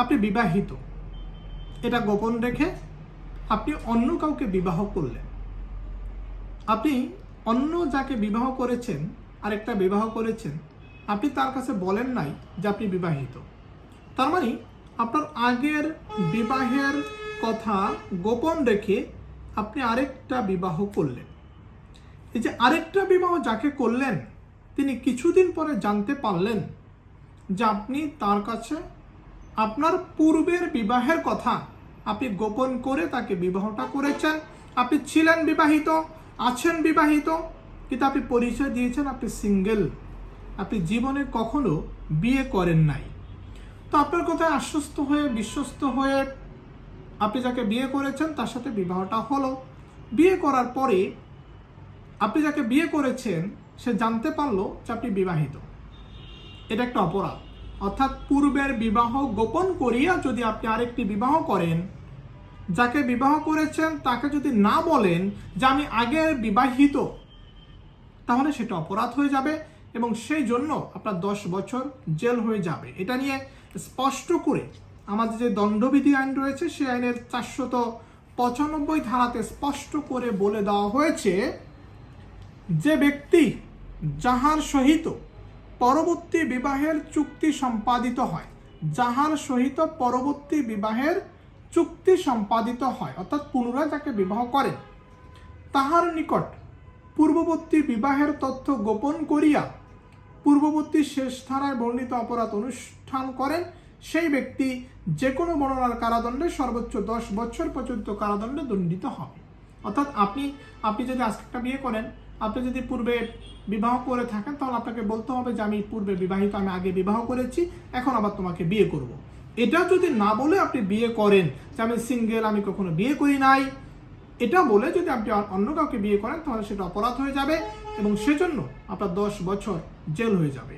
আপনি বিবাহিত। এটা গোপন রেখে আপনি অন্য কাউকে বিবাহ করলেন। আপনি অন্য যাকে বিবাহ করেছেন, আরেকটা বিবাহ করেছেন, আপনি তার কাছে বলেন নাই যে আপনি বিবাহিত। তার মানে আপনার আগের বিবাহের কথা গোপন রেখে আপনি আরেকটা বিবাহ করলেন। এই যে আরেকটা বিবাহ যাকে করলেন, তিনি কিছুদিন পরে জানতে পারলেন যে আপনি তার কাছে আপনার পূর্বের বিবাহের কথা। আপনি গোপন করে তাকে বিবাহটা করেছেন। আপনি ছিলেন বিবাহিত, আছেন বিবাহিত, কিন্তু আপনি পরিচয় দিয়েছেন আপনি সিঙ্গেল। আপনি জীবনে কখনো বিয়ে করেন নাই। তো আপনার কথায় আশ্বস্ত হয়ে, বিশ্বস্ত হয়ে আপনি যাকে বিয়ে করেছেন, তার সাথে বিবাহটা হলো। বিয়ে করার পরে আপনি যাকে বিয়ে করেছেন, সে জানতে পারল যে আপনি বিবাহিত। এটা একটা অপরাধ। অর্থাৎ পূর্বের বিবাহ গোপন করিয়া যদি আপনি আরেকটি বিবাহ করেন, যাকে বিবাহ করেছেন তাকে যদি না বলেন যে আমি আগের বিবাহিত, তাহলে সেটা অপরাধ হয়ে যাবে এবং সেই জন্য আপনার দশ বছর জেল হয়ে যাবে। এটা নিয়ে স্পষ্ট করে আমাদের যে দণ্ডবিধি আইন রয়েছে, সেই আইনের চারশত পঁচানব্বই ধারাতে স্পষ্ট করে বলে দেওয়া হয়েছে যে ব্যক্তি যাহার সহিত পরবর্তী বিবাহের চুক্তি সম্পাদিত হয়। যাহার সহিত পরবর্তী বিবাহের চুক্তি সম্পাদিত হয়, অর্থাৎ পুনরায় যাকে বিবাহ করেন। তাহার নিকট পূর্ববর্তী বিবাহের তথ্য গোপন করিয়া পূর্ববর্তী শেষ ধারায় বর্ণিত অপরাধ অনুষ্ঠান করেন। সেই ব্যক্তি যে কোনো বর্ণনার কারাদণ্ডে সর্বোচ্চ দশ বছর পর্যন্ত কারাদণ্ডে দণ্ডিত হবে অর্থাৎ আপনি আপনি যদি আজকে একটা বিয়ে করেন, আপনি যদি পূর্বে বিবাহ করে থাকেন, তাহলে আপনাকে বলতে হবে যে আমি পূর্বে বিবাহিত, আমি আগে বিবাহ করেছি, এখন আবার তোমাকে বিয়ে করব। এটা যদি না বলে আপনি বিয়ে করেন, যে আমি সিঙ্গেল আমি কখনো বিয়ে করি নাই, এটা বলে যদি আপনি অন্য কাউকে বিয়ে করেন, তাহলে সেটা অপরাধ হয়ে যাবে এবং সেজন্য আপনার দশ বছর জেল হয়ে যাবে